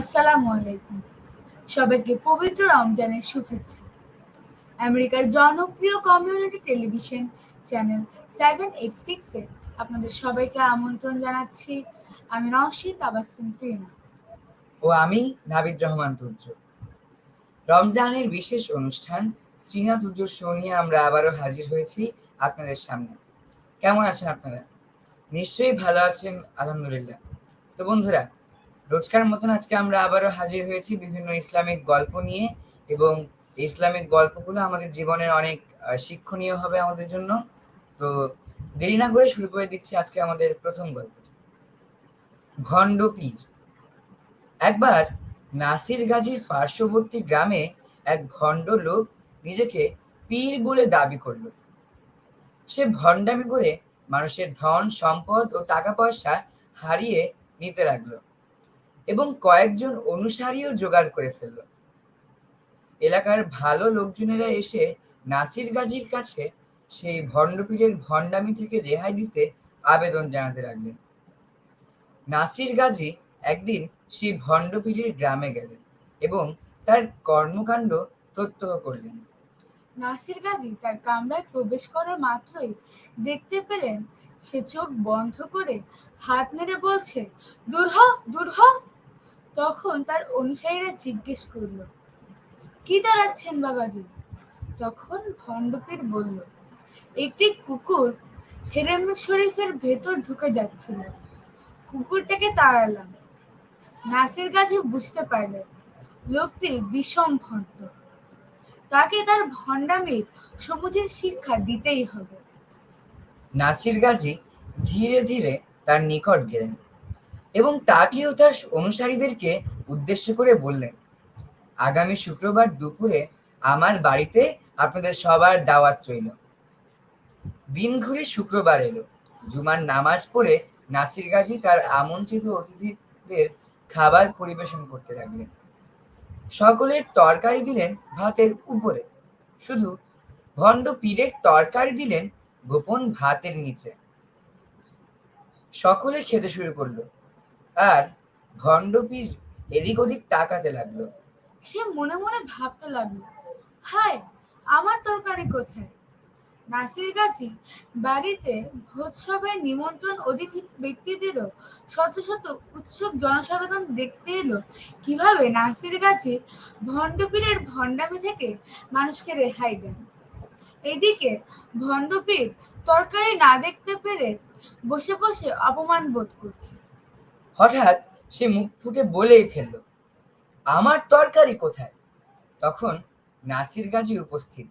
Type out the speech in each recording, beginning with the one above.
আসসালামু আলাইকুম। সবাইকে পবিত্র রমজানের শুভেচ্ছা। আমেরিকার জনপ্রিয় community television channel seven eight সিক্সে আপনাদের সবাইকে আমন্ত্রণ জানাচ্ছি। আমি নওশিন তাবাসুম ফিনা ও আমি নাবিদ রহমান তুর্য। রমজানের বিশেষ অনুষ্ঠান চীনা তুর্য শো নিয়ে আমরা আবারও হাজির হয়েছি আপনাদের সামনে। কেমন আছেন আপনারা? নিশ্চয়ই ভালো আছেন, আলহামদুলিল্লাহ। তো বন্ধুরা রোজকার মতন আজকে আমরা আবারও হাজির হয়েছি বিভিন্ন ইসলামিক গল্প নিয়ে এবং ইসলামিক গল্পগুলো আমাদের জীবনের অনেক শিক্ষণীয় হবে আমাদের জন্য। তো দেরি না করে শুরু করে দিচ্ছি আজকে আমাদের প্রথম গল্প ভণ্ড পীর একবার নাসির গাজীর পার্শ্ববর্তী গ্রামে এক ভণ্ড লোক নিজেকে পীর বলে দাবি করল। সে ভণ্ডামি করে মানুষের ধন, সম্পদ ও টাকা পয়সা হারিয়ে নিতে লাগল। এবং কয়েকজন অনুসারীও জোগাড় করে ফেলল। এলাকার ভালো লোকজনেরা এসে নাসির গাজীর কাছে সেই ভণ্ডপীরের ভণ্ডামি থেকে রেহাই দিতে আবেদন জানাতে লাগলেন। নাসির গাজী একদিন সেই ভণ্ডপীরের গ্রামে গেলেন এবং তার কর্মকাণ্ড প্রত্যহ করলেন। নাসির গাজী তার কামরায় প্রবেশ করার মাত্রই দেখতে পেলেন, সে চোখ বন্ধ করে হাত নেড়ে বলছে, দূর হ দূর হ তখন তার অনুসারীরা জিজ্ঞেস করল, কি দাঁড়াচ্ছেন বাবাজি? তখন ভণ্ডপীর বলল, একটি কুকুর হেরেম শরীফের ভেতর ঢুকে যাচ্ছিল। কুকুরটাকে তাড়ালাম। নাসির গাছে বুঝতে পারলেন, লোকটি বিষম ভণ্ড। তাকে তার ভণ্ডামির সমুচিত শিক্ষা দিতেই হবে। নাসির গাজী ধীরে ধীরে তার নিকট গেলেন। এবং তাকেও তার অনুসারীদেরকে উদ্দেশ্য করে বললেন, আগামী শুক্রবার দুপুরে আমার বাড়িতে আপনাদের সবার দাওয়াত রইল। দিন ঘুরে শুক্রবার এলো। জুমার নামাজ পড়ে নাসির গাজী তার আমন্ত্রিত অতিথিদের খাবার পরিবেশন করতে লাগলেন। সকলের তরকারি দিলেন ভাতের উপরে। শুধু ভণ্ড পীরের তরকারি দিলেন গোপন ভাতের নিচে। সকলে খেতে শুরু করল। আর ভণ্ডপীর এদিক ওদিক তাকাতে লাগল। সে মনে মনে ভাবতে লাগল, হায়, আমার তরকারি কোথায়? নাসির গাজী বাড়িতে ভোজসভায় নিমন্ত্রণ অতিথি ব্যক্তিদেরও শত শত উৎসুক জনসাধারণ দেখতে এলো। কীভাবে নাসির গাজী ভণ্ডপীরের ভণ্ডামি থেকে মানুষকে রেহাই দেন? এদিকে ভণ্ডপীর তরকারি না দেখতে পেরে বসে বসে অপমান বোধ করছে। হঠাৎ সে মুখ ফুটে বলেই ফেলল, আমার তরকারি কোথায়? তখন নাসির গাজী উপস্থিত।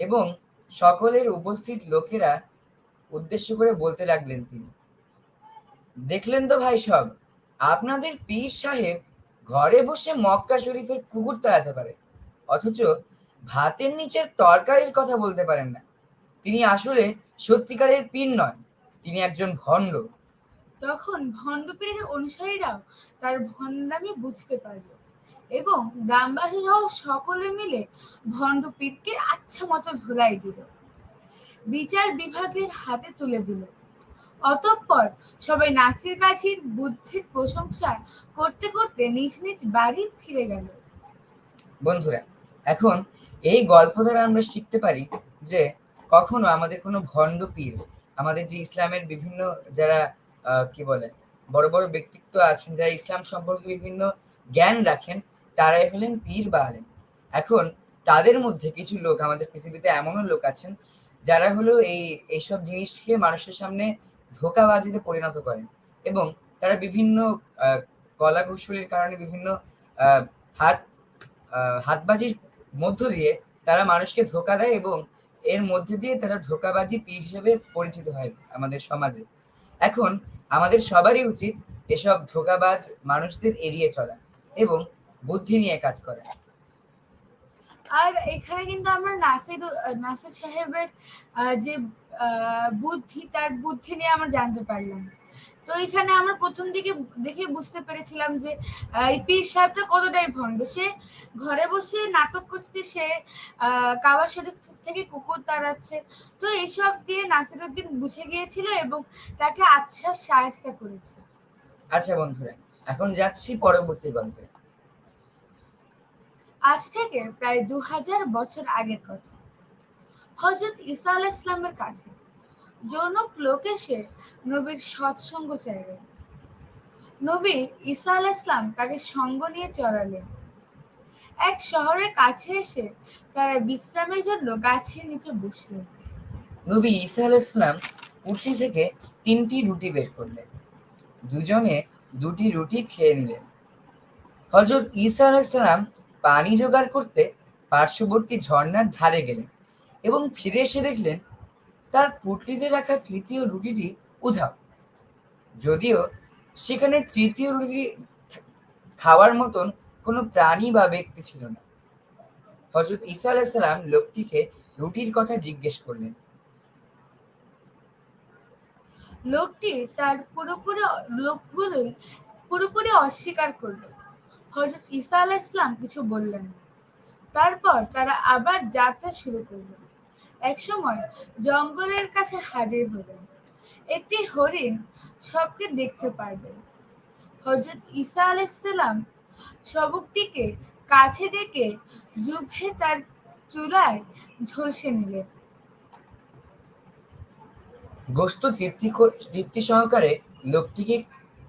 এবং সকলের উপস্থিত লোকেরা উদ্দেশ্য করে বলতে লাগলেন তিনি, দেখলেন তো ভাই সব, আপনাদের পীর সাহেব ঘরে বসে মক্কা শরীফের কুকুর তাড়াতে পারে, অথচ ভাতের নিচের তরকারির কথা বলতে পারেন না। তিনি আসলে সত্যিকারের পীর নয় তিনি একজন ভণ্ড। তখন ভণ্ডপীরের অনুসারীরাও তার ভণ্ডামি বুঝতে পারল এবং গ্রামবাসী সহ সকলে মিলে ভণ্ডপীরকে আচ্ছা মতো ধুলাই দিল। বিচার বিভাগের হাতে তুলে দিল। অতঃপর সবাই নাসির গাছির বুদ্ধির প্রশংসা করতে করতে নিজ নিজ বাড়ি ফিরে গেল। বন্ধুরা, এখন এই গল্প দ্বারা আমরা শিখতে পারি যে কখনো আমাদের কোনো ভণ্ড পীর আমাদের যে ইসলামের বিভিন্ন যারা কি বলে, বড় বড় ব্যক্তিত্ব আছেন যারা ইসলাম সম্পর্কে বিভিন্ন জ্ঞান রাখেন, তারাই হলেন পীর বা আলেম। এখন তাদের মধ্যে কিছু লোক, আমাদের পৃথিবীতে এমনও লোক আছেন, যারা হলো এই, এইসব জিনিসকে মানুষের সামনে ধোকাবাজিতে পরিণত করেন এবং তারা বিভিন্ন কলা কৌশলের কারণে বিভিন্ন হাত হাতবাজির মধ্য দিয়ে তারা মানুষকে ধোকা দেয় এবং এর মধ্যে দিয়ে তারা ধোকাবাজি পীর হিসেবে পরিচিত হয় আমাদের সমাজে। এখন আমাদের সবারই উচিত এসব ধোকাবাজ মানুষদের এড়িয়ে চলা এবং বুদ্ধি নিয়ে কাজ করা। আর এখানে কিন্তু আমরা নাসির নাসির সাহেবের যে বুদ্ধি, তার বুদ্ধি নিয়ে আমরা জানতে পারলাম। তো এখানে আমরা প্রথম দিকে দেখে বুঝতে পেরেছিলাম যে এই পীর সাহেবটা কতটাই ভণ্ড। সে ঘরে বসে নাটক করছে সে কাবা শরীফ থেকে কুকুর তাড়াচ্ছে। তো এইসব দিয়ে নাসিরুদ্দিন বুঝে গিয়েছিল এবং তাকে আচ্ছা সায়স্তা করেছে। আচ্ছা বন্ধুরা এখন যাচ্ছি পরবর্তী গল্পে। আজ থেকে প্রায় দু হাজার বছর আগের কথা। হজরত ঈসা আলাহ ইসলামের কাছে জনক লোক এসে নবীর সৎসঙ্গ চাইলেন। নবী ঈসা আলাহ ইসলাম তাকে সঙ্গ নিয়ে চলালেন। এক শহরের কাছে এসে তারা বিশ্রামের জন্য গাছের নিচে বসলেন। নবী ঈসা আলাইসালাম উঠলি থেকে তিনটি রুটি বের করলেন। দুজনে দুটি রুটি খেয়ে নিলেন। হজরত ঈসা আলাইসালাম পানি জোগাড় করতে পার্শ্ববর্তী ঝর্ণার ধারে গেলেন এবং ফিরে এসে দেখলেন তার পুটলিতে রাখা তৃতীয় রুটিটি উধাও। যদিও সেখানে তৃতীয় রুটি খাওয়ার মতন কোনো প্রাণী বা ব্যক্তি ছিল না। হজরত ঈসা আলাইসালাম লোকটিকে রুটির কথা জিজ্ঞেস করলেন। লোকটি তার পুরোপুরি লোকগুলোই পুরোপুরি অস্বীকার করল। হজরত ঈসা আলাহ ইসলাম কিছু বললেন তারপর তারা আবার যাত্রা শুরু করল। একসময় জঙ্গলের কাছে হাজির হলেন। একটি হরিণ সবকে দেখতে পারবেন। হজরত ঈসা আলাইসাল্লাম শবকটিকে কাছে ডেকে জুভে তার চূড়ায় ঝলসে নিলেন। গোস্ত তৃপ্তি তৃপ্তি সহকারে লোকটিকে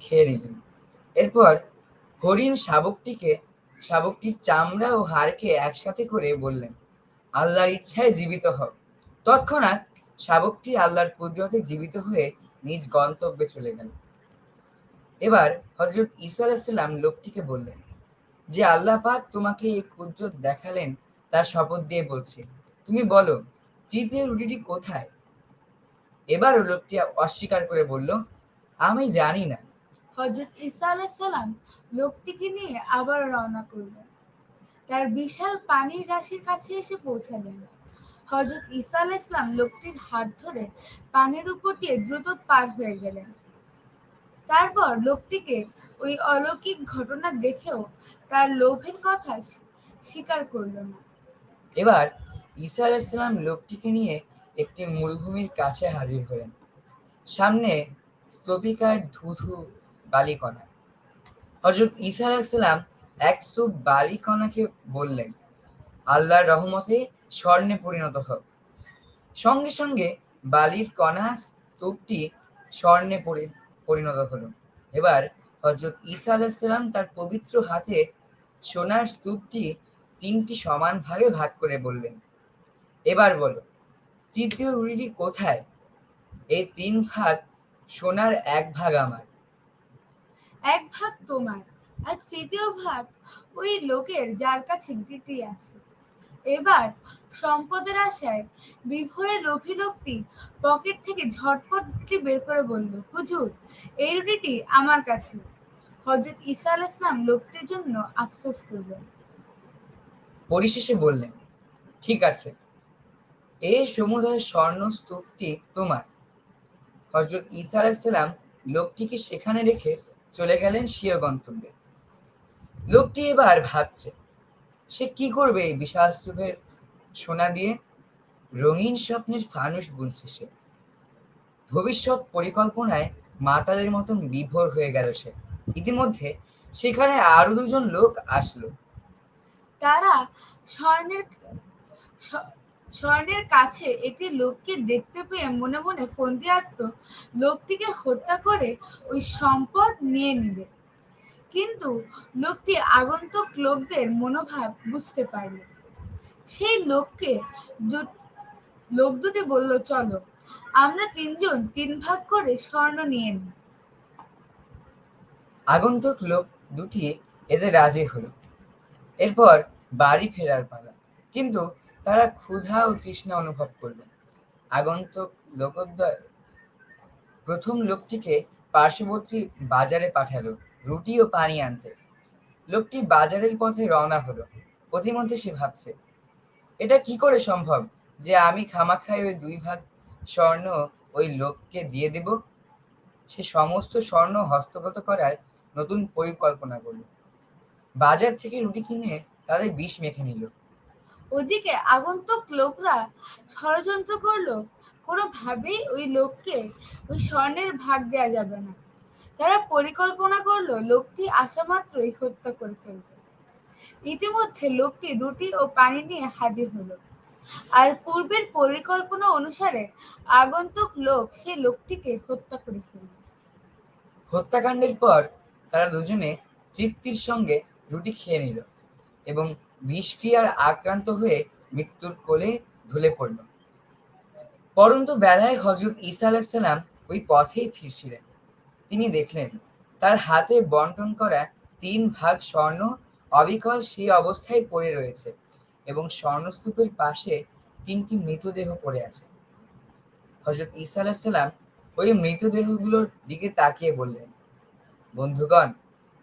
খেয়ে নিলেন। এরপর হরিণ শাবকটিকে, শাবকটির চামড়া ও হাড়কে একসাথে করে বললেন, আল্লাহর ইচ্ছায় জীবিত হও। তৎক্ষণাৎ শাবকটি আল্লাহর কুদরতে জীবিত হয়ে নিজ গন্তব্যে চলে গেল। এবার হজরত ঈসা আলাইসাল্লাম লোকটিকে বললেন, যে আল্লাহ পাক তোমাকে এই কুদরত দেখালেন, তার শপথ দিয়ে বলছি, তুমি বলো, তৃতীয় রুটিটি কোথায়? এবারও লোকটি অস্বীকার করে বলল, আমি জানি না। হজরত ঈসা আলাইসাল্লাম লোকটিকে নিয়ে আবার রওনা করলেন। তার বিশাল পানির রাশির কাছে এসে পৌঁছালেন। হজরত ঈসা আলাহ ইসলাম লোকটির হাত ধরে পানির উপর দিয়ে দ্রুত পার হয়ে গেলেন। তারপর লোকটিকে ওই অলৌকিক ঘটনা দেখেও তার লোভের কথা স্বীকার করল না। এবার ঈসা আলাইসাল্লাম লোকটিকে নিয়ে একটি মরুভূমির কাছে হাজির হলেন। সামনে স্তূপিকার ধুধু বালিকণা। হজরত ঈসা আলাইসাল্লাম এক স্তূপ বালিকণাকে বললেন, আল্লাহর রহমতে স্বর্ণে পরিণত হোক। সঙ্গে সঙ্গে বালির কণা স্তূপটি স্বর্ণে পরিণত হলো। এবার হজরত ঈসা আলাইসাল্লাম তার পবিত্র হাতে সোনার স্তূপটি তিনটি সমান ভাগে ভাগ করে বললেন, এবার বলো, তৃতীয় রুটিটি কোথায়? এই তিন ভাগ সোনার এক ভাগ আমার। এক ভাগ তোমার, আর তৃতীয় ভাগ ওই লোকের যার কাছে রুটিটি আছে। এবার সম্পদের আশায় বিভোরে লোভী লোকটি পকেট থেকে ঝটপট রুটি বের করে বলল, হুজুর, এই রুটিটি আমার কাছে। হজরত ঈসা আল ইসলাম লোকটির জন্য আফসোস করলেন। পরিশেষে বললেন, ঠিক আছে, এই সমুদয় স্বর্ণ স্তূপটি তোমার। হজরত ঈসা আলাইসাল্লাম লোকটিকে সেখানে রেখে চলে গেলেন স্বীয় গন্তব্যে। লোকটি এবার ভাবছে সে কি করবে এই বিশাল স্তূপের সোনা দিয়ে? রঙিন স্বপ্নের ফানুস বুনছে সে। ভবিষ্যৎ পরিকল্পনায় মাতালের মতন বিভোর হয়ে গেল সে। ইতিমধ্যে সেখানে আরও দুজন লোক আসলো। তারা স্বর্ণের স্বর্ণের কাছে একটি লোককে দেখতে পেয়ে মনে মনে ফন্দি আটত লোকটিকে হত্যা করে ওই সম্পদ নিয়ে নিবে। কিন্তু লোকটি আগন্তুক লোকদের মনোভাব বুঝতে পারল। সেই লোককে লোক দুটি বলল, চলো, আমরা তিনজন তিন ভাগ করে স্বর্ণ নিয়ে নিই। আগন্তুক লোক দুটি এতে রাজি হলো। এরপর বাড়ি ফেরার পালা। কিন্তু তারা ক্ষুধা ও তৃষ্ণা অনুভব করল। আগন্তুক লোকদ্বয় প্রথম লোকটিকে পার্শ্ববর্তী বাজারে পাঠালো। রুটি ও পানি আনতে। লোকটি বাজারের পথে রওনা হলো। পথিমধ্যে সে ভাবছে, এটা কি করে সম্ভব যে আমি খামাখায় ওই দুই ভাগ স্বর্ণ ওই লোককে দিয়ে দেব? সে সমস্ত স্বর্ণ হস্তগত করার নতুন পরিকল্পনা করল। বাজার থেকে রুটি কিনে তাদের বিষ মেখে নিল। ওদিকে আগন্তুক লোকরা ষড়যন্ত্র করল। কোনোভাবেই ওই লোককে ওই স্বর্ণের ভাগ দেওয়া যাবে না। তারা পরিকল্পনা করল লোকটি আসা মাত্রই হত্যা করে ফেলবে। ইতিমধ্যে লোকটি রুটি ও পানি নিয়ে হাজির হলো। আর পূর্বের পরিকল্পনা অনুসারে আগন্তুক লোক সেই লোকটিকে হত্যা করে ফেলল হত্যাকাণ্ডের পর তারা দুজনে তৃপ্তির সঙ্গে রুটি খেয়ে নিল এবং বিষক্রিয়ার আক্রান্ত হয়ে মৃত্যুর কোলে ঢলে পড়ল। পরন্তু বেলায় হজরত ঈসা আলাইসাল্লাম ওই পথেই ফিরছিলেন। তিনি দেখলেন তার হাতে বন্টন করা তিন ভাগ স্বর্ণ অবিকল সেই অবস্থায় পড়ে রয়েছে এবং স্বর্ণস্তূপের পাশে তিনটি মৃতদেহ পড়ে আছে। হজরত ঈসা আলাইসাল্লাম ওই মৃতদেহগুলোর দিকে তাকিয়ে বললেন বন্ধুগণ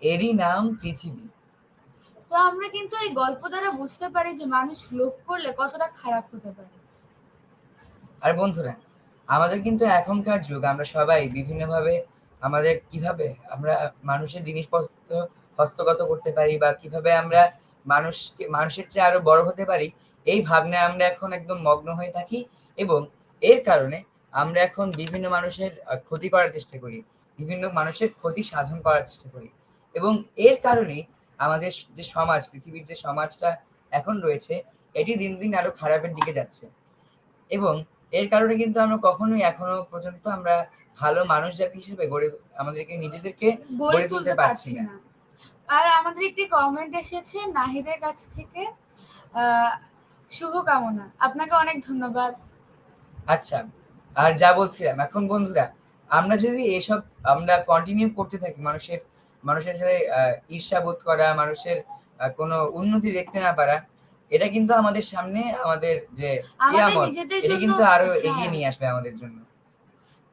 এরই নাম পৃথিবী। তো আমরা কিন্তু এই গল্প দ্বারা বুঝতে পারি যে মানুষ লোভ করলে কতটা খারাপ হতে পারে। আর বন্ধুরা আমাদের কিন্তু এখনকার যুগ আমরা সবাই বিভিন্নভাবে আমাদের কীভাবে আমরা মানুষের জিনিসপত্র হস্তগত করতে পারি বা কীভাবে আমরা মানুষকে, মানুষের চেয়ে আরও বড় হতে পারি, এই ভাবনায় আমরা এখন একদম মগ্ন হয়ে থাকি এবং এর কারণে আমরা এখন বিভিন্ন মানুষের ক্ষতি করার চেষ্টা করি, বিভিন্ন মানুষের ক্ষতি সাধন করার চেষ্টা করি এবং এর কারণে আমাদের যে সমাজ, পৃথিবীর যে সমাজটা এখন রয়েছে, এটি দিন দিন আরও খারাপের দিকে যাচ্ছে এবং এর কারণে কিন্তু আমরা কখনোই এখনও পর্যন্ত আমরা ভালো মানুষ জাতি হিসেবে গড়ে আমাদেরকে নিজেদেরকে গড়ে তুলতে পারছি না। আর আমাদের একটি কমেন্ট এসেছে নাহিদের কাছ থেকে শুভকামনা। আপনাকে অনেক ধন্যবাদ। আচ্ছা আর যা বলছিলাম এখন বন্ধুরা আমরা যদি এসব আমরা কন্টিনিউ করতে থাকি মানুষের মানুষের সাথে আহ, ঈর্ষাবোধ করা মানুষের কোনো উন্নতি দেখতে না পারা এটা কিন্তু আমাদের সামনে আমাদের যে এটা কিন্তু আরও হ্যাঁ। এগিয়ে নিয়ে আসবে আমাদের জন্য।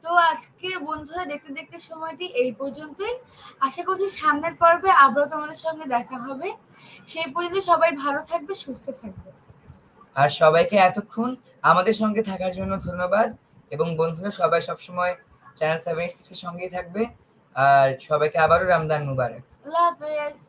তো আজকে বন্ধুরা দেখতে দেখতে সময়টি এই পর্যন্তই। আশা করছি সামনের পর্বে আবারও তোমাদের সঙ্গে দেখা হবে। সেই পর্যন্ত সবাই ভালো থাকবে সুস্থ থাকবে। আর সবাইকে এতক্ষণ আমাদের সঙ্গে থাকার জন্য ধন্যবাদ। এবং বন্ধুরা সবাই সবসময় চ্যানেল সেভেন সিক্সের সঙ্গেই থাকবে। আর সবাইকে আবারও রমজান মুবারক। আল্লাহ হাফেজ।